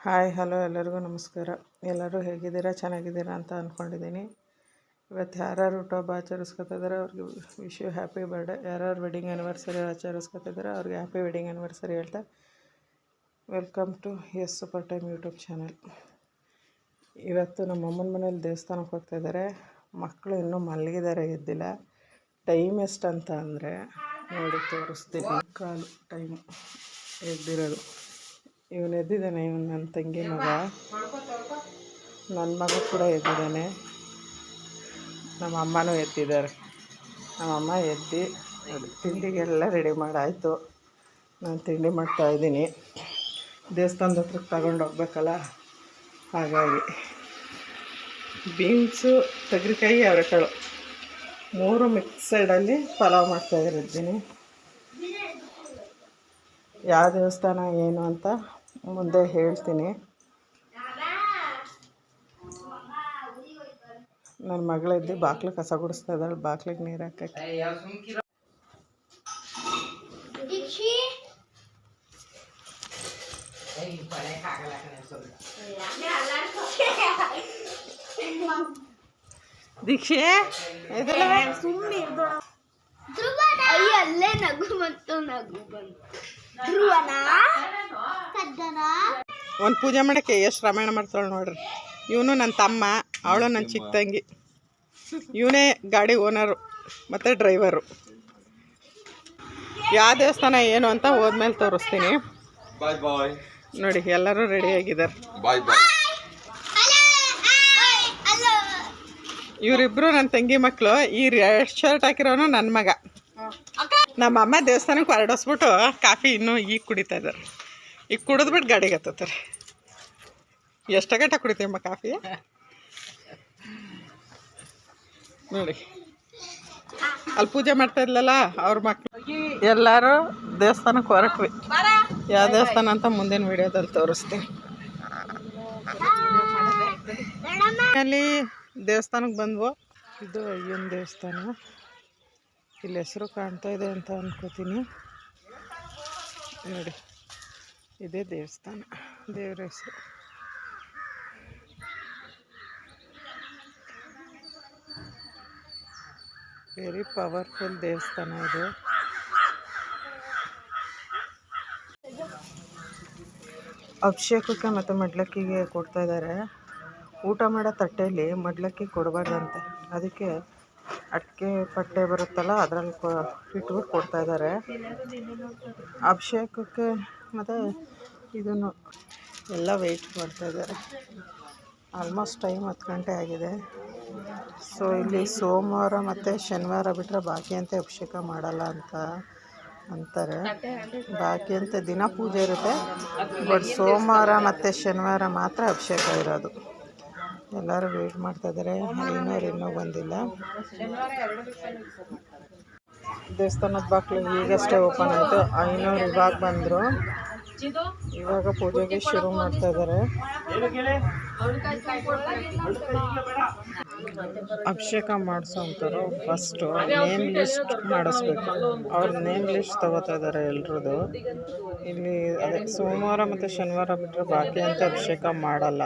Hi, hello, ಎಲ್ಲರಿಗೂ ನಮಸ್ಕಾರ. ಎಲ್ಲರೂ ಹೇಗಿದ್ದೀರಾ? ಚೆನ್ನಾಗಿದ್ದೀರಾ ಅಂತ ಅಂದ್ಕೊಂಡಿದ್ದೀನಿ ಇವತ್ತು ಯಾರ್ಯಾರು ಹುಟ್ಟುಹಬ್ಬ ಆಚರಿಸ್ಕೊತಿದ್ದಾರೆ ಅವ್ರಿಗೆ ವಿಶ್ ಯು ಹ್ಯಾಪಿ ಬರ್ಡೇ ಯಾರ್ಯಾರು ವೆಡ್ಡಿಂಗ್ ಆ್ಯನಿವರ್ಸರಿ ಆಚರಿಸ್ಕೊತಿದ್ದಾರೆ ಅವ್ರಿಗೆ ಹ್ಯಾಪಿ ವೆಡ್ಡಿಂಗ್ ಆ್ಯನಿವರ್ಸರಿ ಹೇಳ್ತಾ welcome to S super time YouTube channel ಇವತ್ತು ನಮ್ಮ ಅಮ್ಮನ ಮನೇಲಿ ದೇವಸ್ಥಾನಕ್ಕೆ ಹೋಗ್ತಾ ಇದ್ದಾರೆ ಮಕ್ಕಳು ಇನ್ನೂ ಮಲಗಿದ್ದಾರೆ ಎದ್ದಿಲ್ಲ. ಟೈಮ್ ಅಂತ ಅಂದರೆ ನೋಡಿ, ತೋರಿಸ್ತೀನಿ. ಕಾಲು ಟೈಮು ಎದ್ದಿರೋದು. ಇವನು ಎದ್ದಿದ್ದಾನೆ ಇವನು ನನ್ನ ತಂಗಿ ಮಗ. ನನ್ನ ಮಗ ಕೂಡ ಎದ್ದಿದ್ದಾನೆ. ನಮ್ಮ ಅಮ್ಮನೂ ಎದ್ದಿದ್ದಾರೆ. ನಮ್ಮ ಅಮ್ಮ ಎದ್ದು ತಿಂಡಿಗೆಲ್ಲ ರೆಡಿ ಮಾಡಾಯಿತು. ನಾನು ತಿಂಡಿ ಮಾಡ್ತಾಯಿದ್ದೀನಿ ದೇವಸ್ಥಾನದ ಹತ್ರಕ್ಕೆ ತಗೊಂಡು ಹೋಗ್ಬೇಕಲ್ಲ? ಹಾಗಾಗಿ. ಬೀನ್ಸು ತೆಗ್ರಿಕಾಯಿ ಅವರೆಕಾಳು. ಮೂರು ಮಿಕ್ಸೈಡಲ್ಲಿ ಪಲಾವ್ ಮಾಡ್ತಾಯಿದ್ದೀನಿ ಯಾವ ದೇವಸ್ಥಾನ ಏನು ಅಂತ ಮುಂದೆ ಹೇಳ್ತೀನಿ. ನನ್ನ ಮಗಳಿದ್ದು ಬಾಗ್ಲು ಕಸ ಗುಡಿಸ್ತಾ ಇದ್ದಾಳೆ. ಬಾಗ್ಲಿಗೆ ನೀರು ಹಾಕಕ್ಕೆ. ದೀಕ್ಷಿ! ಅಯ್ಯ ಅಲ್ಲೇ ನಗು ಮತ್ತು ನಗು ಬಂತು. ಧ್ರುವನ? ಒಂದು ಪೂಜೆ ಮಾಡೋಕ್ಕೆ ಎಷ್ಟು ರಾಮಾಯಣ ಮಾಡ್ತಾಳೆ ನೋಡ್ರಿ. ಇವನು ನನ್ನ ತಮ್ಮ ಅವಳು ನನ್ನ ಚಿಕ್ಕ ತಂಗಿ. ಇವನೇ ಗಾಡಿ ಓನರು ಮತ್ತು ಡ್ರೈವರು. ಯಾವ ದೇವಸ್ಥಾನ ಏನು ಅಂತ ಹೋದ್ಮೇಲೆ ತೋರಿಸ್ತೀನಿ. Bye bye. ನೋಡಿ ಎಲ್ಲರೂ ರೆಡಿಯಾಗಿದ್ದಾರೆ ಆಗಿದ್ದಾರೆ. ಇವರಿಬ್ರು ಹಲೋ ಇವರಿಬ್ಬರು ನನ್ನ ತಂಗಿ ಮಕ್ಕಳು ಈ ರೆಡ್ ಶರ್ಟ್ ಹಾಕಿರೋನು ನನ್ನ ಮಗ. ನಮ್ಮ ಅಮ್ಮ ದೇವಸ್ಥಾನಕ್ಕೆ ಹೊರಡಿಸ್ಬಿಟ್ಟು ಕಾಫಿ ಇನ್ನೂ ಈಗ ಕುಡಿತಾ ಇದ್ದಾರೆ. ಈಗ ಕುಡಿದ್ಬಿಟ್ಟು ಗಾಡಿಗೆ ಹತ್ತತಾರೆ ಎಷ್ಟು ಗಂಟೆ ಕುಡಿತೀವಮ್ಮ ಕಾಫಿ ನೋಡಿ. ಅಲ್ಲಿ ಪೂಜೆ ಮಾಡ್ತಾ ಇದ್ಲಲ್ಲ ಅವ್ರ ಮಕ್ಳು. ಎಲ್ಲರೂ ದೇವಸ್ಥಾನಕ್ಕೆ ಹೊರಟ್ವಿ. ಯಾವ ದೇವಸ್ಥಾನ ಅಂತ ಮುಂದಿನ ವಿಡಿಯೋದಲ್ಲಿ ತೋರಿಸ್ತೀನಿ. ಅಲ್ಲಿ ದೇವಸ್ಥಾನಕ್ಕೆ ಬಂದ್ವು? ಇದು ಅಯ್ಯನ ದೇವಸ್ಥಾನ. ಇಲ್ಲಿ ಹೆಸರು ಕಾಣ್ತಾ ಇದೆ ಅಂತ ಅನ್ಕೋತೀನಿ. ನೋಡಿ. ಇದೇ ದೇವಸ್ಥಾನ ದೇವ್ರ ಹೆಸರು ವೆರಿ ಪವರ್ಫುಲ್ ದೇವಸ್ಥಾನ ಇದು ಅಭಿಷೇಕಕ್ಕೆ ಮತ್ತು ಮಡ್ಲಕ್ಕಿಗೆ ಕೊಡ್ತಾ ಇದ್ದಾರೆ ಊಟ ಮಾಡೋ ತಟ್ಟೆಯಲ್ಲಿ ಮಡ್ಲಕ್ಕಿ ಕೊಡಬಾರ್ದಂತೆ. ಅದಕ್ಕೆ ಅಡಿಕೆ ಪಟ್ಟೆ ಬರುತ್ತಲ್ಲ, ಅದರಲ್ಲಿ ಕೊ ಇಟ್ಬಿಟ್ಟು ಕೊಡ್ತಾ ಇದ್ದಾರೆ ಅಭಿಷೇಕಕ್ಕೆ ಮತ್ತು ಇದನ್ನು ಎಲ್ಲ ವೆಯ್ಟ್ ಮಾಡ್ತಾ ಇದ್ದಾರೆ. ಆಲ್ಮೋಸ್ಟ್ ಟೈಮ್ ಹತ್ತು ಗಂಟೆ ಆಗಿದೆ. ಸೊ ಇಲ್ಲಿ ಸೋಮವಾರ ಮತ್ತು ಶನಿವಾರ ಬಿಟ್ಟರೆ ಬಾಕಿ ಅಂತ ಅಭಿಷೇಕ ಮಾಡಲ್ಲ ಅಂತ ಅಂತಾರೆ. ಬಾಕಿ ಅಂತ ದಿನ ಪೂಜೆ ಇರುತ್ತೆ. ಬಟ್ ಸೋಮವಾರ ಮತ್ತು ಶನಿವಾರ ಮಾತ್ರ ಅಭಿಷೇಕ ಇರೋದು. ಎಲ್ಲರೂ ವೇಟ್ ಮಾಡ್ತಾ ಇದ್ದಾರೆ. ಐನೂರು ಇನ್ನೂ ಬಂದಿಲ್ಲ. ದೇವಸ್ಥಾನದ ಬಾಗಿಲು ಈಗಷ್ಟೇ ಓಪನ್ ಆಯಿತು. ಐನೂರು ಇವಾಗ ಬಂದರು. ಇವಾಗ ಪೂಜೆಗೆ ಶುರು ಮಾಡ್ತಾ ಇದ್ದಾರೆ ಅಭಿಷೇಕ ಮಾಡಿಸೋಂಥವ್ರು ಫಸ್ಟು ನೇಮ್ ಲಿಸ್ಟ್ ಮಾಡಿಸ್ಬೇಕು. ಅವ್ರ ನೇಮ್ ಲಿಸ್ಟ್ ತಗೋತಾ ಇದ್ದಾರೆ ಎಲ್ರದ್ದು. ಇಲ್ಲಿ ಅದೇ ಸೋಮವಾರ ಮತ್ತು ಶನಿವಾರ ಬಿಟ್ಟರೆ ಬಾಕಿ ಅಂತ ಅಭಿಷೇಕ ಮಾಡಲ್ಲ.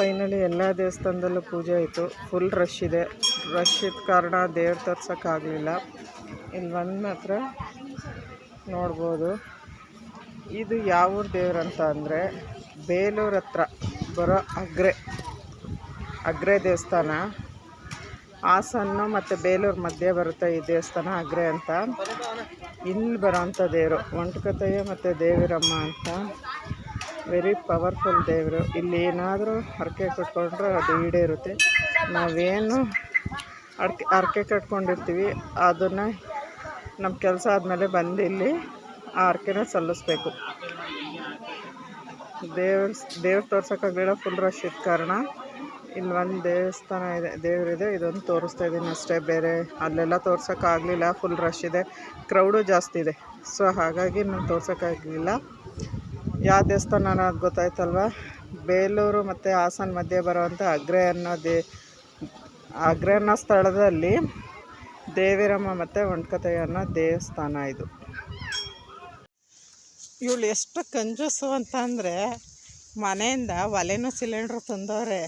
ಫೈನಲಿ ಎಲ್ಲ ದೇವಸ್ಥಾನದಲ್ಲೂ ಪೂಜೆ ಆಯಿತು. ಫುಲ್ ರಶ್ ಇದೆ. ರಶ್ ಇದ್ದ ಕಾರಣ ದೇವ್ರು ತೋರ್ಸೋಕ್ಕಾಗಲಿಲ್ಲ. ಇಲ್ಲಿ ಒಂದು ಮಾತ್ರ ನೋಡ್ಬೋದು. ಇದು ಯಾವ ದೇವ್ರಂತ ಅಂದರೆ ಬೇಲೂರು ಹತ್ರ ಬರೋ ಅಗ್ರೆ. ಅಗ್ರೆ ದೇವಸ್ಥಾನ. ಹಾಸನ್ನು ಮತ್ತು ಬೇಲೂರು ಮಧ್ಯೆ ಬರುತ್ತೆ ಈ ದೇವಸ್ಥಾನ ಅಗ್ರೆ ಅಂತ. ಇಲ್ಲಿ ಬರೋವಂಥ ದೇವರು. ಒಂಟಕತೆಯ ಮತ್ತು ದೇವಿರಮ್ಮ ಅಂತ. ವೆರಿ ಪವರ್ಫುಲ್ ದೇವರು. ಇಲ್ಲಿ ಏನಾದರೂ ಹರಕೆ ಕಟ್ಕೊಂಡ್ರೆ ಅದು ಈಡೇರುತ್ತೆ. ನಾವೇನು ಅರ್ಕೆ ಹರಕೆ ಕಟ್ಕೊಂಡಿರ್ತೀವಿ. ಅದನ್ನು ನಮ್ಮ ಕೆಲಸ ಆದಮೇಲೆ ಬಂದು ಇಲ್ಲಿ ಆ ಹರಕೆನ ಸಲ್ಲಿಸ್ಬೇಕು. ದೇವ್ರ, ದೇವ್ರು ತೋರ್ಸೋಕ್ಕಾಗಲಿಲ್ಲ ಫುಲ್ ರಶ್ ಇದ್ದ ಕಾರಣ ಇಲ್ಲಿ ಒಂದು ದೇವಸ್ಥಾನ ಇದೆ, ದೇವರಿದೆ. ಇದೊಂದು ತೋರಿಸ್ತಾ ಇದ್ದೀನಿ ಅಷ್ಟೇ. ಬೇರೆ ಅಲ್ಲೆಲ್ಲ ತೋರ್ಸೋಕ್ಕಾಗಲಿಲ್ಲ ಫುಲ್ ರಶ್ ಇದೆ. ಕ್ರೌಡು ಜಾಸ್ತಿ ಇದೆ. ಸೊ ಹಾಗಾಗಿ ನಾನು ತೋರ್ಸೋಕ್ಕಾಗಲಿಲ್ಲ. ಯಾವ ದೇವಸ್ಥಾನ ಅನ್ನೋದು ಗೊತ್ತಾಯ್ತಲ್ವ? ಬೇಲೂರು ಮತ್ತು ಹಾಸನ ಮಧ್ಯೆ ಬರುವಂಥ ಅಗ್ರೆ ಅನ್ನೋ ದೇ, ಅಗ್ರೆ ಅನ್ನೋ ಸ್ಥಳದಲ್ಲಿ ದೇವಿರಮ್ಮ ಮತ್ತು ಒಂಡ್ಕತೆ ಅನ್ನೋ ದೇವಸ್ಥಾನ ಇದು. ಇವಳು ಎಷ್ಟು ಕಂಜೂಸು ಅಂತ ಅಂದರೆ ಮನೆಯಿಂದ ಒಲೆನೂ ಸಿಲಿಂಡ್ರ್ ತಂದವ್ರೆ.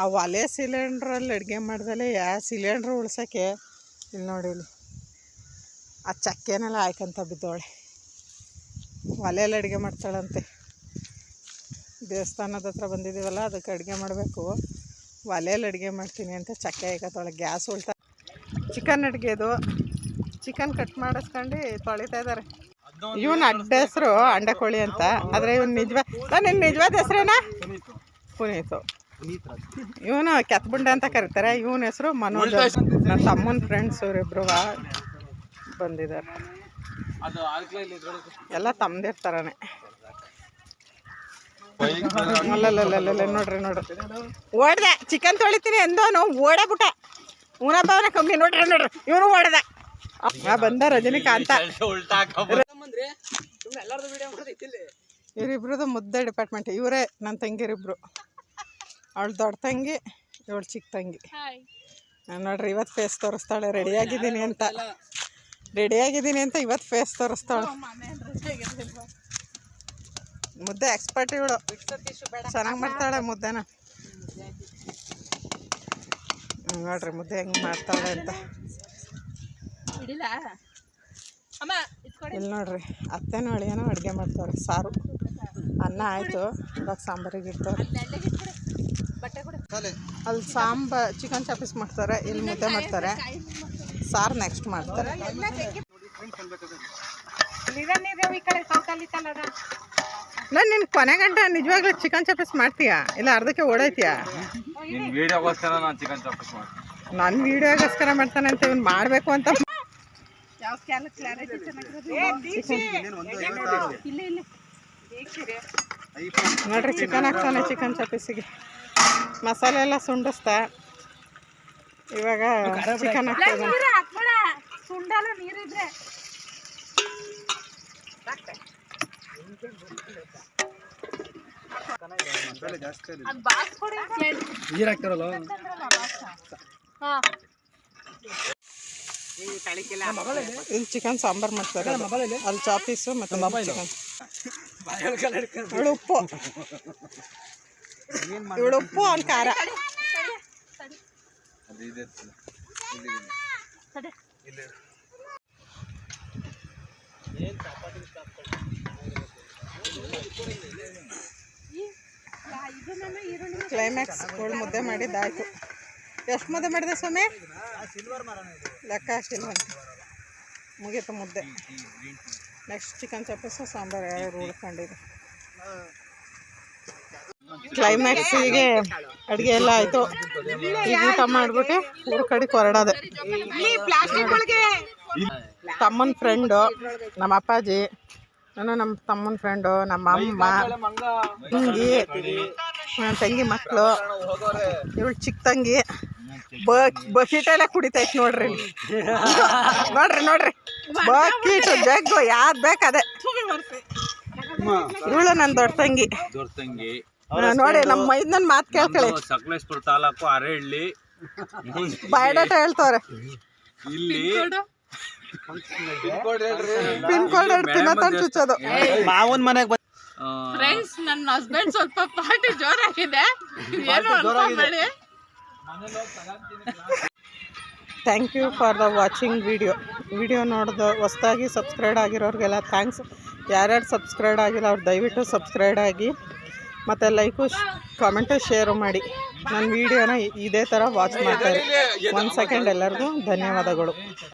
ಆ ಒಲೆ ಸಿಲಿಂಡ್ರಲ್ಲಿ ಅಡುಗೆ ಮಾಡ್ದಲೇ ಯಾ ಸಿಲಿಂಡ್ರ್ ಉಳ್ಸೋಕ್ಕೆ ಇಲ್ಲಿ ನೋಡಿ ಇಲ್ಲಿ. ಆ ಚಕ್ಕೆನೆಲ್ಲ ಹಾಯ್ಕೊಂತ ಬಿದ್ದವಳೆ. ಒಲೆಯಲ್ಲಿ ಅಡುಗೆ ಮಾಡ್ತಾಳಂತೆ. ದೇವಸ್ಥಾನದ ಹತ್ರ ಬಂದಿದ್ದೀವಲ್ಲ, ಅದಕ್ಕೆ ಅಡುಗೆ ಮಾಡಬೇಕು. ಒಲೆಯಲ್ಲಿ ಅಡುಗೆ ಮಾಡ್ತೀನಿ ಅಂತ ಚಕ್ಕೆ ಹಾಕತ್ತಾಳೆ ಗ್ಯಾಸ್ ಉಳ್ತಾ ಚಿಕನ್ ಅಡುಗೆದು ಚಿಕನ್ ಕಟ್ ಮಾಡಿಸ್ಕೊಂಡು ತೊಳಿತಾ ಇದ್ದಾರೆ. ಇವನ್ ಅಡ್ಡ ಹೆಸರು ಅಂಡಕೋಳಿ ಅಂತ. ಆದರೆ ಇವನ್ ನಿಜವ ನಿನ್ನ ನಿಜವಾದ ಹೆಸರೇನಾ? ಪುನೀತು. ಇವನು ಕೆತ್ಬುಂಡೆ ಅಂತ ಕರೀತಾರೆ. ಇವನ ಹೆಸರು ಮನೋಜ್. ನನ್ನ ತಮ್ಮನ ಫ್ರೆಂಡ್ಸ್ ಇವರಿಬ್ರು ಬಂದಿದ್ದಾರೆ. ಎಲ್ಲ ತಮ್ಮದೇ ಥರನೇ ಅಲ್ಲಲ್ಲ ನೋಡ್ರಿ ನೋಡ್ರಿ. ಓಡ್ದೆ ಚಿಕನ್ ತೊಳಿತೀನಿ ಎಂದೋನು ಓಡಬಿಟ್ಟ ಊನಬ್ಬವನ ಕಮ್ಮಿ ನೋಡ್ರಿ ನೋಡ್ರಿ. ಇವನು ಓಡದ. ಆ ಬಂದ ರಜನಿಕಾಂತ ಇವರಿಬ್ರದ್ದು ಮುದ್ದೆ ಡಿಪಾರ್ಟ್ಮೆಂಟ್ ಇವರೇ ನನ್ನ ತಂಗಿರಿಬ್ರು. ಅವಳು ದೊಡ್ಡ ತಂಗಿ ಇವಳು ಚಿಕ್ಕ ತಂಗಿ. ನಾನ್ ನೋಡ್ರಿ ಇವತ್ತು ಫೇಸ್ ತೋರಿಸ್ತಾಳೆ ರೆಡಿಯಾಗಿದ್ದೀನಿ ಅಂತ. ರೆಡಿಯಾಗಿದ್ದೀನಿ ಅಂತ ಇವತ್ತು ಫೇಸ್ ತೋರಿಸ್ತಾಳೆ. ಮುದ್ದೆ ಎಕ್ಸ್ಪರ್ಟ್ ಇವಳು. ಚೆನ್ನಾಗಿ ಮಾಡ್ತಾಳೆ ಮುದ್ದೆನ. ನೋಡ್ರಿ ಮುದ್ದೆ ಹೆಂಗೆ ಮಾಡ್ತಾಳೆ ಅಂತ. ಇಲ್ಲಿ ನೋಡ್ರಿ ಅತ್ತೆ ನೋಡಿ ಏನೋ ಅಡುಗೆ ಮಾಡ್ತಾರೆ ಸಾರು. ಅನ್ನ ಆಯಿತು ಇವಾಗ ಸಾಂಬಾರಿಗೆ ಇಡ್ತಾರೆ. ಅಲ್ಲಿ ಸಾಂಬಾರ್ ಚಿಕನ್ ಚಾಪೀಸ್ ಮಾಡ್ತಾರೆ ಇಲ್ಲಿ ಮುದ್ದೆ ಮಾಡ್ತಾರೆ. ಸಾರು ನೆಕ್ಸ್ಟ್ ಮಾಡ್ತಾರೆ. ನಾನು ನಿನ್ನ ಕೊನೆ ಗಂಟೆ ನಿಜವಾಗ್ಲೂ ಚಿಕನ್ ಚಾಪೀಸ್ ಮಾಡ್ತೀಯಾ? ಇಲ್ಲ ಅರ್ಧಕ್ಕೆ ಓಡೈತೀಯಾ ನನ್ನ ವೀಡಿಯೋಗೋಸ್ಕರ ಮಾಡ್ತಾನೆ. ಅಂತ ಇವ್ನು ಮಾಡಬೇಕು ಅಂತ. ನೋಡ್ರಿ ಚಿಕನ್ ಹಾಕ್ತಾನೆ ಚಿಕನ್ ಚಾಪೀಸಿಗೆ ಮಸಾಲೆ ಎಲ್ಲ ಸುಂಡಿಸ್ತಾ. ಇವಾಗ ಚಿಕನ್ ಹಾಕ್ತಾನೆ ಸುಂಡಲು ನೀರಿದ್ರೆ. ನೀರ್ ಹಾಕ್ತಾರಲ್ಲ. ಇಲ್ಲಿ ಚಿಕನ್ ಸಾಂಬಾರ್ ಮಾಡ್ತಾರೆ ಅಲ್ಲಿ ಚಾಪೀಸು ಮತ್ತು ಮೊಬೈಲ್. ಇವಳು ಉಪ್ಪು. ಇವಳು ಉಪ್ಪು ಅವ್ನ ಖಾರ. ಇದೆ ಕ್ಲೈಮ್ಯಾಕ್ಸ್ ಗೋಳ್ ಮುದ್ದೆ ಮಾಡಿದ್ದಾಯ್ತು. ಎಷ್ಟು ಮುದ್ದೆ ಮಾಡಿದೆ ಸ್ವಾಮಿ? ಲೆಕ್ಕ ಸಿಲ್ವರ್ ಮುಗೀತು ಮುದ್ದೆ. ನೆಕ್ಸ್ಟ್ ಚಿಕನ್ ಚಾಪೀಸು ಸಾಂಬಾರು, ಎರಡು ಉಳ್ಕೊಂಡಿದೆ ಕ್ಲೈಮ್ಯಾಕ್ಸಿಗೆ ಅಡುಗೆ ಎಲ್ಲ ಆಯಿತು. ಈಗ ಊಟ ಮಾಡಿಬಿಟ್ಟು ಊರ ಕಡೆ ಹೊರಡೋದೆ. ತಮ್ಮನ ಫ್ರೆಂಡು ನಮ್ಮ ಅಪ್ಪಾಜಿ ನಾನು ನಮ್ಮ ತಮ್ಮನ ಫ್ರೆಂಡು ನಮ್ಮ ಅಮ್ಮ ತಂಗಿ ನನ್ನ ತಂಗಿ ಮಕ್ಕಳು ಇವಳು ಚಿಕ್ಕ ತಂಗಿ. ಬಕೀಟೆಲ್ಲ ಕುಡಿತೈತೆ ನೋಡ್ರಿ. ನೋಡ್ರಿ ನೋಡ್ರಿ. ಬಕೀಟು ಜಗ್ಗು ಯಾವ್ದು ಬೇಕು ಅದೇ. ಇವಳು ನನ್ನ ದೊಡ್ಡ ತಂಗಿ. ದೊಡ್ಡ ತಂಗಿ. ನೋಡಿ ನಮ್ಮ ಮೈದನ್ ಮಾತು ಕೇಳ್ಕೊಳ್ಳಿ ಸಕಲೇಶ್ಪುರ ತಾಲೂಕು ಅರಹಳ್ಳಿ ಬಯಡಾಟ ಹೇಳ್ತವ್ರೆ. ಇಲ್ಲಿ ಪಿನ್ ಕೋಡ್? ಎರಡು ತಿನ್ನತಂದು ಚುಚ್ಚೋದು. ಮಾವನ್ ಮನೆಗೆ ಬಂದ ಫ್ರೆಂಡ್ಸ್ ನನ್ನ ಹಸ್ಬೆಂಡ್ ಸ್ವಲ್ಪ ಪಾರ್ಟಿ ಜೋರಾಗಿದೆ. ಏನು ಅನ್ಕೊಂಬೇಡಿ thank you for the watching video video ನೋಡಿದ ಹೊಸ್ದಾಗಿ ಸಬ್ಸ್ಕ್ರೈಬ್ ಆಗಿರೋರಿಗೆಲ್ಲ ಥ್ಯಾಂಕ್ಸ್ ಯಾರ್ಯಾರು ಸಬ್ಸ್ಕ್ರೈಬ್ ಆಗಿಲ್ಲ ಅವ್ರು ದಯವಿಟ್ಟು ಸಬ್ಸ್ಕ್ರೈಬ್ ಆಗಿ. ಮತ್ತು ಲೈಕು ಕಾಮೆಂಟು ಶೇರು ಮಾಡಿ. ನನ್ನ ವೀಡಿಯೋನ ಇದೇ ಥರ ವಾಚ್ ಮಾಡ್ತಾರೆ ಒಂದು ಸೆಕೆಂಡ್ ಎಲ್ಲರಿಗೂ ಧನ್ಯವಾದಗಳು.